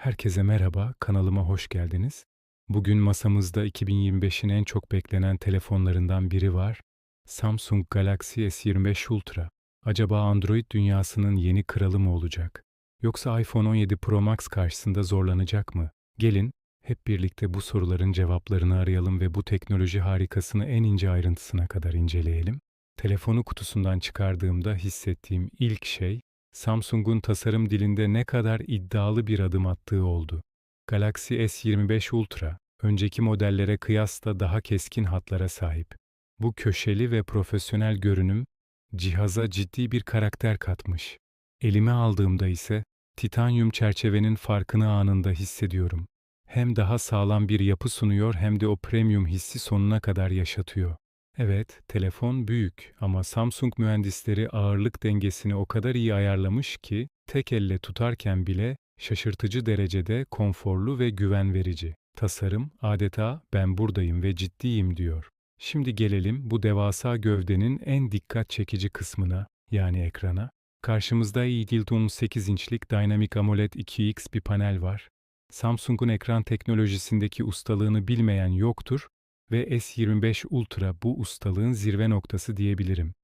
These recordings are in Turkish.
Herkese merhaba, kanalıma hoş geldiniz. Bugün masamızda 2025'in en çok beklenen telefonlarından biri var. Samsung Galaxy S25 Ultra. Acaba Android dünyasının yeni kralı mı olacak? Yoksa iPhone 17 Pro Max karşısında zorlanacak mı? Gelin, hep birlikte bu soruların cevaplarını arayalım ve bu teknoloji harikasını en ince ayrıntısına kadar inceleyelim. Telefonu kutusundan çıkardığımda hissettiğim ilk şey, Samsung'un tasarım dilinde ne kadar iddialı bir adım attığı oldu. Galaxy S25 Ultra, önceki modellere kıyasla daha keskin hatlara sahip. Bu köşeli ve profesyonel görünüm, cihaza ciddi bir karakter katmış. Elime aldığımda ise, titanyum çerçevenin farkını anında hissediyorum. Hem daha sağlam bir yapı sunuyor hem de o premium hissi sonuna kadar yaşatıyor. Evet, telefon büyük ama Samsung mühendisleri ağırlık dengesini o kadar iyi ayarlamış ki tek elle tutarken bile şaşırtıcı derecede konforlu ve güven verici. Tasarım adeta ben buradayım ve ciddiyim diyor. Şimdi gelelim bu devasa gövdenin en dikkat çekici kısmına yani ekrana. Karşımızda Eagle 8 inçlik Dynamic AMOLED 2X bir panel var. Samsung'un ekran teknolojisindeki ustalığını bilmeyen yoktur ve S25 Ultra bu ustalığın zirve noktası diyebilirim.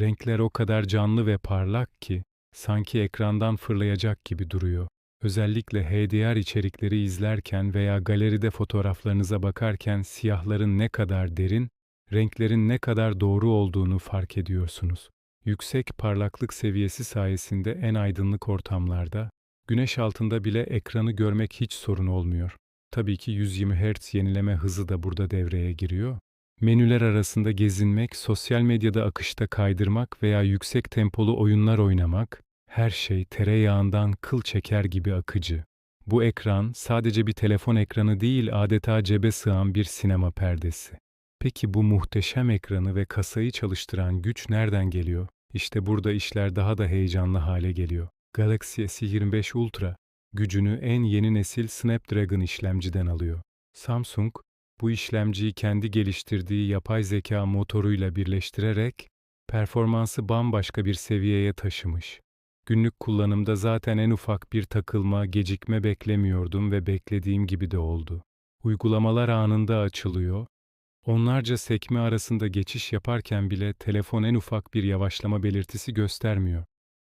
Renkler o kadar canlı ve parlak ki sanki ekrandan fırlayacak gibi duruyor. Özellikle HDR içerikleri izlerken veya galeride fotoğraflarınıza bakarken siyahların ne kadar derin, renklerin ne kadar doğru olduğunu fark ediyorsunuz. Yüksek parlaklık seviyesi sayesinde en aydınlık ortamlarda, güneş altında bile ekranı görmek hiç sorun olmuyor. Tabii ki 120 Hz yenileme hızı da burada devreye giriyor. Menüler arasında gezinmek, sosyal medyada akışta kaydırmak veya yüksek tempolu oyunlar oynamak, her şey tereyağından kıl çeker gibi akıcı. Bu ekran sadece bir telefon ekranı değil, adeta cebe sığan bir sinema perdesi. Peki bu muhteşem ekranı ve kasayı çalıştıran güç nereden geliyor? İşte burada işler daha da heyecanlı hale geliyor. Galaxy S25 Ultra gücünü en yeni nesil Snapdragon işlemciden alıyor. Samsung, bu işlemciyi kendi geliştirdiği yapay zeka motoruyla birleştirerek performansı bambaşka bir seviyeye taşımış. Günlük kullanımda zaten en ufak bir takılma, gecikme beklemiyordum ve beklediğim gibi de oldu. Uygulamalar anında açılıyor. Onlarca sekme arasında geçiş yaparken bile telefon en ufak bir yavaşlama belirtisi göstermiyor.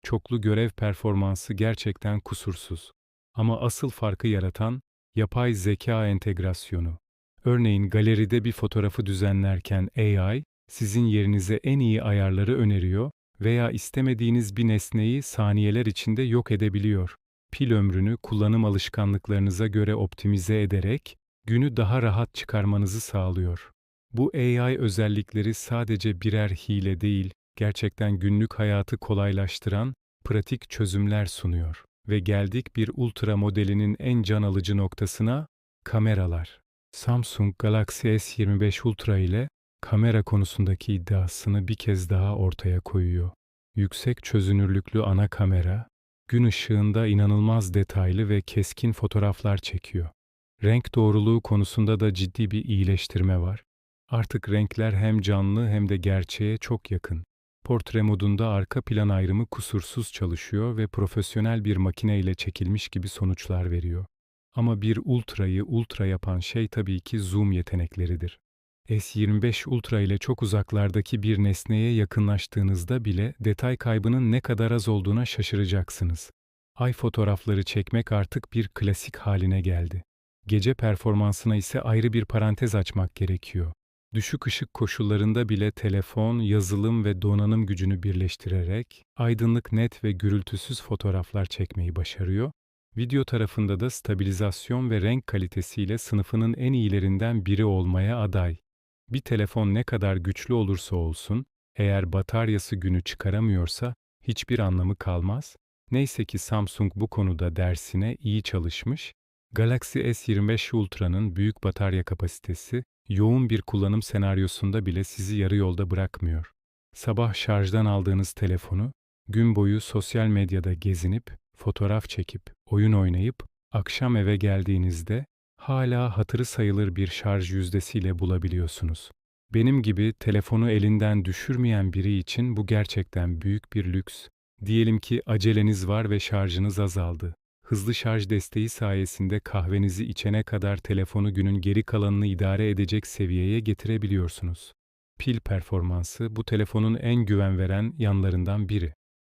Çoklu görev performansı gerçekten kusursuz. Ama asıl farkı yaratan yapay zeka entegrasyonu. Örneğin galeride bir fotoğrafı düzenlerken AI sizin yerinize en iyi ayarları öneriyor veya istemediğiniz bir nesneyi saniyeler içinde yok edebiliyor. Pil ömrünü kullanım alışkanlıklarınıza göre optimize ederek günü daha rahat çıkarmanızı sağlıyor. Bu AI özellikleri sadece birer hile değil, gerçekten günlük hayatı kolaylaştıran pratik çözümler sunuyor. Ve geldik bir ultra modelinin en can alıcı noktasına, kameralar. Samsung Galaxy S25 Ultra ile kamera konusundaki iddiasını bir kez daha ortaya koyuyor. Yüksek çözünürlüklü ana kamera, gün ışığında inanılmaz detaylı ve keskin fotoğraflar çekiyor. Renk doğruluğu konusunda da ciddi bir iyileştirme var. Artık renkler hem canlı hem de gerçeğe çok yakın. Portre modunda arka plan ayrımı kusursuz çalışıyor ve profesyonel bir makine ile çekilmiş gibi sonuçlar veriyor. Ama bir ultrayı ultra yapan şey tabii ki zoom yetenekleridir. S25 Ultra ile çok uzaklardaki bir nesneye yakınlaştığınızda bile detay kaybının ne kadar az olduğuna şaşıracaksınız. Ay fotoğrafları çekmek artık bir klasik haline geldi. Gece performansına ise ayrı bir parantez açmak gerekiyor. Düşük ışık koşullarında bile telefon, yazılım ve donanım gücünü birleştirerek aydınlık, net ve gürültüsüz fotoğraflar çekmeyi başarıyor. Video tarafında da stabilizasyon ve renk kalitesiyle sınıfının en iyilerinden biri olmaya aday. Bir telefon ne kadar güçlü olursa olsun, eğer bataryası günü çıkaramıyorsa hiçbir anlamı kalmaz. Neyse ki Samsung bu konuda dersine iyi çalışmış. Galaxy S25 Ultra'nın büyük batarya kapasitesi yoğun bir kullanım senaryosunda bile sizi yarı yolda bırakmıyor. Sabah şarjdan aldığınız telefonu, gün boyu sosyal medyada gezinip, fotoğraf çekip, oyun oynayıp, akşam eve geldiğinizde hala hatırı sayılır bir şarj yüzdesiyle bulabiliyorsunuz. Benim gibi telefonu elinden düşürmeyen biri için bu gerçekten büyük bir lüks. Diyelim ki aceleniz var ve şarjınız azaldı. Hızlı şarj desteği sayesinde kahvenizi içene kadar telefonu günün geri kalanını idare edecek seviyeye getirebiliyorsunuz. Pil performansı bu telefonun en güven veren yanlarından biri.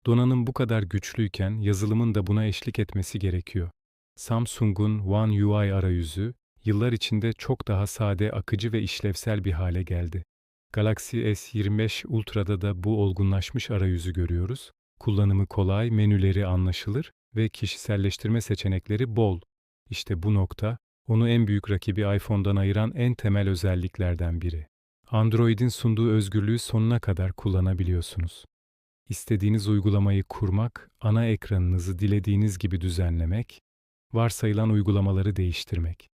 Donanım bu kadar güçlüyken yazılımın da buna eşlik etmesi gerekiyor. Samsung'un One UI arayüzü yıllar içinde çok daha sade, akıcı ve işlevsel bir hale geldi. Galaxy S25 Ultra'da da bu olgunlaşmış arayüzü görüyoruz. Kullanımı kolay, menüleri anlaşılır ve kişiselleştirme seçenekleri bol. İşte bu nokta, onu en büyük rakibi iPhone'dan ayıran en temel özelliklerden biri. Android'in sunduğu özgürlüğü sonuna kadar kullanabiliyorsunuz. İstediğiniz uygulamayı kurmak, ana ekranınızı dilediğiniz gibi düzenlemek, varsayılan uygulamaları değiştirmek.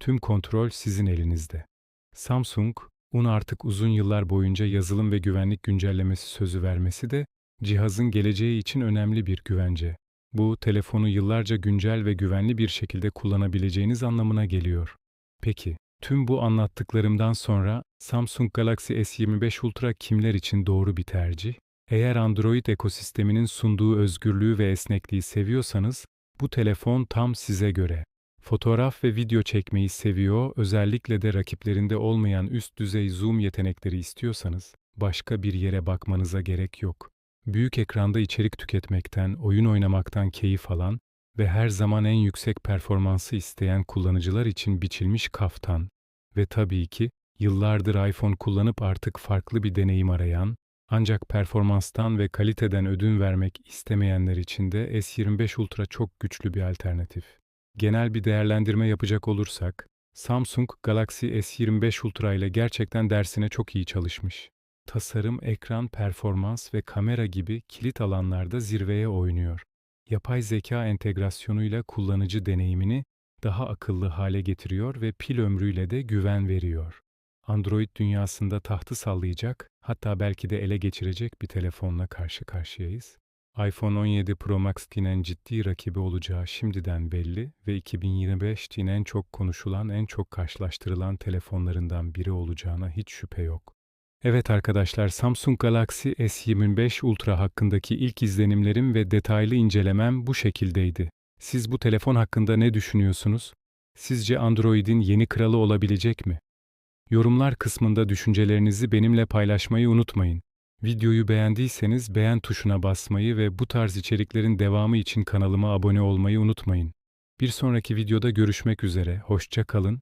Tüm kontrol sizin elinizde. Samsung, onu artık uzun yıllar boyunca yazılım ve güvenlik güncellemesi sözü vermesi de cihazın geleceği için önemli bir güvence. Bu, telefonu yıllarca güncel ve güvenli bir şekilde kullanabileceğiniz anlamına geliyor. Peki, tüm bu anlattıklarımdan sonra Samsung Galaxy S25 Ultra kimler için doğru bir tercih? Eğer Android ekosisteminin sunduğu özgürlüğü ve esnekliği seviyorsanız, bu telefon tam size göre. Fotoğraf ve video çekmeyi seviyor, özellikle de rakiplerinde olmayan üst düzey zoom yetenekleri istiyorsanız, başka bir yere bakmanıza gerek yok. Büyük ekranda içerik tüketmekten, oyun oynamaktan keyif alan ve her zaman en yüksek performansı isteyen kullanıcılar için biçilmiş kaftan ve tabii ki yıllardır iPhone kullanıp artık farklı bir deneyim arayan, ancak performanstan ve kaliteden ödün vermek istemeyenler için de S25 Ultra çok güçlü bir alternatif. Genel bir değerlendirme yapacak olursak, Samsung Galaxy S25 Ultra ile gerçekten dersine çok iyi çalışmış. Tasarım, ekran, performans ve kamera gibi kilit alanlarda zirveye oynuyor. Yapay zeka entegrasyonuyla kullanıcı deneyimini daha akıllı hale getiriyor ve pil ömrüyle de güven veriyor. Android dünyasında tahtı sallayacak, hatta belki de ele geçirecek bir telefonla karşı karşıyayız. iPhone 17 Pro Max'in ciddi rakibi olacağı şimdiden belli ve 2025'in en çok konuşulan, en çok karşılaştırılan telefonlarından biri olacağına hiç şüphe yok. Evet arkadaşlar, Samsung Galaxy S25 Ultra hakkındaki ilk izlenimlerim ve detaylı incelemem bu şekildeydi. Siz bu telefon hakkında ne düşünüyorsunuz? Sizce Android'in yeni kralı olabilecek mi? Yorumlar kısmında düşüncelerinizi benimle paylaşmayı unutmayın. Videoyu beğendiyseniz beğen tuşuna basmayı ve bu tarz içeriklerin devamı için kanalıma abone olmayı unutmayın. Bir sonraki videoda görüşmek üzere, hoşça kalın,